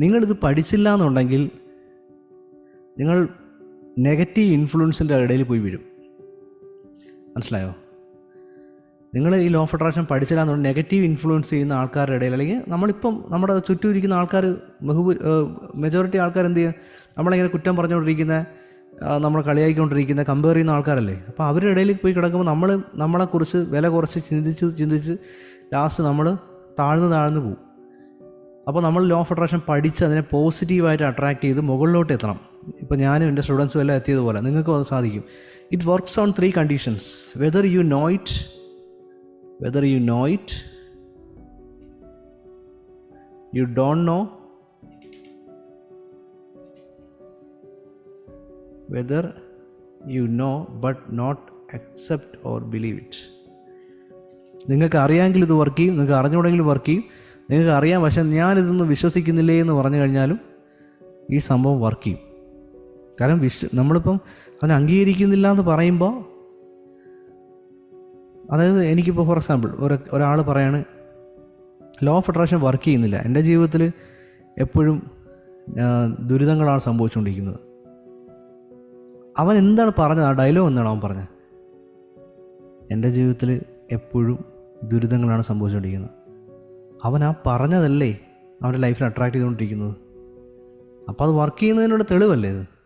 നിങ്ങളിത് പഠിച്ചില്ല എന്നുണ്ടെങ്കിൽ നിങ്ങൾ നെഗറ്റീവ് ഇൻഫ്ലുവൻസിന്റെ ഇടയിൽ പോയി വീഴും. മനസ്സിലായോ? നിങ്ങൾ ഈ ലോ ഓഫ് അട്രാക്ഷൻ പഠിച്ചില്ല എന്നുണ്ടെങ്കിൽ നെഗറ്റീവ് ഇൻഫ്ലുവൻസ് ചെയ്യുന്ന ആൾക്കാരുടെ ഇടയിൽ അല്ലെങ്കിൽ നമ്മളിപ്പം നമ്മുടെ ചുറ്റും ഇരിക്കുന്ന ആൾക്കാർ ബഹുഭൂ മെജോറിറ്റി ആൾക്കാർ എന്ത് ചെയ്യുക? നമ്മളിങ്ങനെ കുറ്റം പറഞ്ഞുകൊണ്ടിരിക്കുന്ന നമ്മളെ കളിയാക്കിക്കൊണ്ടിരിക്കുന്ന കമ്പയർ ചെയ്യുന്ന ആൾക്കാരല്ലേ? അപ്പോൾ അവരുടെ ഇടയിൽ പോയി കിടക്കുമ്പോൾ നമ്മൾ നമ്മളെക്കുറിച്ച് വില കുറച്ച് ചിന്തിച്ച് ചിന്തിച്ച് ലാസ്റ്റ് നമ്മൾ താഴ്ന്നു താഴ്ന്നു പോകും അപ്പോൾ നമ്മൾ ലോ ഓഫ് അട്രാക്ഷൻ പഠിച്ച് അതിനെ പോസിറ്റീവായിട്ട് അട്രാക്ട് ചെയ്ത് മുകളിലോട്ട് എത്തണം. ഇപ്പോൾ ഞാനും എന്റെ സ്റ്റുഡൻസും എല്ലാം എത്തിയതുപോലെ നിങ്ങൾക്കും അത് സാധിക്കും. It works on three conditions whether you know it whether you know it you don't know whether you know but not accept or believe it നിങ്ങൾക്ക് അറിയാമെങ്കിൽ ഇത് വർക്ക് ചെയ്യും. നിങ്ങൾക്ക് അറിഞ്ഞുകൂടെങ്കിൽ വർക്ക് ചെയ്യും. നിങ്ങൾക്ക് അറിയാം പക്ഷെ ഞാനിതൊന്നും വിശ്വസിക്കുന്നില്ലേ എന്ന് പറഞ്ഞു കഴിഞ്ഞാലും ഈ സംഭവം വർക്ക് ചെയ്യും. കാരണം വിശ്വ നമ്മളിപ്പം അതിനെ അംഗീകരിക്കുന്നില്ല എന്ന് പറയുമ്പോൾ അതായത് എനിക്കിപ്പോൾ ഫോർ എക്സാമ്പിൾ ഒരു ഒരാൾ പറയാണ് ലോ ഓഫ് അട്രാക്ഷൻ വർക്ക് ചെയ്യുന്നില്ല. എന്റെ ജീവിതത്തിൽ എപ്പോഴും ദുരിതങ്ങളാണ് സംഭവിച്ചുകൊണ്ടിരിക്കുന്നത്. അവൻ എന്താണ് പറഞ്ഞത്? ആ ഡയലോഗ് എന്താണ് അവൻ പറഞ്ഞത്? എന്റെ ജീവിതത്തിൽ എപ്പോഴും ദുരിതങ്ങളാണ് സംഭവിച്ചുകൊണ്ടിരിക്കുന്നത്. അവൻ ആ പറഞ്ഞതല്ലേ അവന്റെ ലൈഫിൽ അട്രാക്ട് ചെയ്തുകൊണ്ടിരിക്കുന്നത്? അപ്പോൾ അത് വർക്ക് ചെയ്യുന്നതിനുള്ള തെളിവല്ലേ ഇത്?